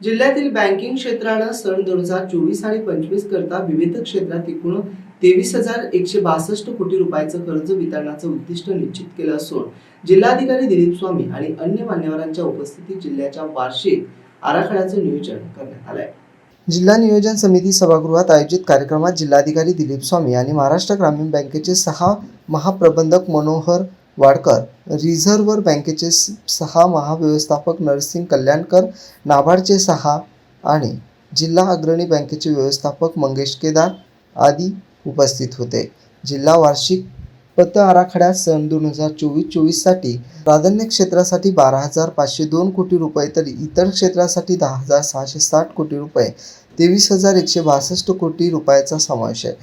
जिल्ह्यातील बँकिंग क्षेत्रानं सन दोन हजार चोवीस आणि पंचवीस करता विविध क्षेत्रात एकूण तेवीस हजार एकशे बासष्ट कोटी रुपयाचं कर्ज वितरणाचं उद्दिष्ट निश्चित केलं असून जिल्हाधिकारी दिलीप स्वामी आणि अन्य मान्यवरांच्या उपस्थितीत जिल्ह्याच्या वार्षिक आराखड्याचं नियोजन करण्यात आलंय. जिल्हा नियोजन समिती सभागृहात आयोजित कार्यक्रमात जिल्हाधिकारी दिलीप स्वामी आणि महाराष्ट्र ग्रामीण बँकेचे सहा महाप्रबंधक मनोहर वाडकर रिझर्व्ह बँकेचे स- सहा महाव्यवस्थापक नरसिंग कल्याणकर नाबार्डचे सहा आणि जिल्हा अग्रणी बँकेचे व्यवस्थापक मंगेश केदार आदी उपस्थित होते. जिल्हा वार्षिक पत आराखड्यात सन दोन हजार चोवीस चोवीससाठी प्राधान्य क्षेत्रासाठी बारा हजार पाचशे दोन कोटी रुपये तर इतर क्षेत्रासाठी दहा हजार सहाशे साठ कोटी रुपये तेवीस हजार एकशे बासष्ट कोटी रुपयाचा समावेश आहे.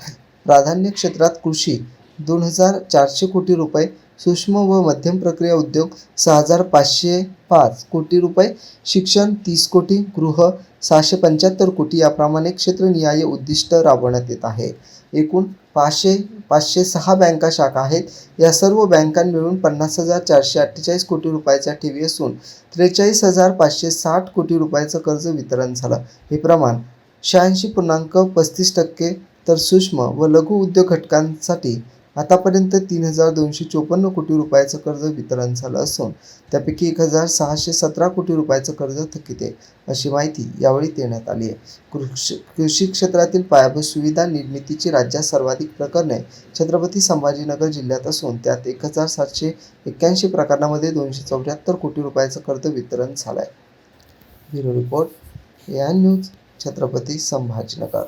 प्राधान्य क्षेत्रात कृषी दोन हजार चारशे कोटी रुपये सूक्ष्म व मध्यम प्रक्रिया उद्योग सहा हजार पाचशे पाच कोटी रुपये. शिक्षण तीस कोटी. गृह सहाशे पंच्याहत्तर कोटी. याप्रमाणे क्षेत्रनिहाय उद्दिष्ट राबवण्यात येत आहे. एकूण पाचशे पाचशे सहा बँका शाखा आहेत. या सर्व बँका मिळून पन्नास हजार चारशे अठ्ठेचाळीस कोटी रुपयाच्या ठेवी असून त्रेचाळीस हजार पाचशे साठ कोटी रुपयाचं कर्ज वितरण झालं. हे प्रमाण शहाऐंशी पूर्णांक पस्तीस टक्के. तर सूक्ष्म व लघु उद्योग घटकांसाठी आतापर्यंत तीन हजार दोनशे चोपन्न कोटी रुपयाचं कर्ज वितरण झालं असून त्यापैकी एक हजार सहाशे सतरा कोटी रुपयाचं कर्ज थकीत आहे अशी माहिती यावेळी देण्यात आली आहे. कृषी कृषी क्षेत्रातील पायाभूत सुविधा निर्मितीची राज्यात सर्वाधिक प्रकरणे छत्रपती संभाजीनगर जिल्ह्यात असून त्यात एक हजार सातशे एक्क्याऐंशी प्रकरणामध्ये दोनशे चौऱ्याहत्तर कोटी रुपयाचं कर्ज वितरण झालं आहे ब्युरो रिपोर्ट या न्यूज छत्रपती संभाजीनगर.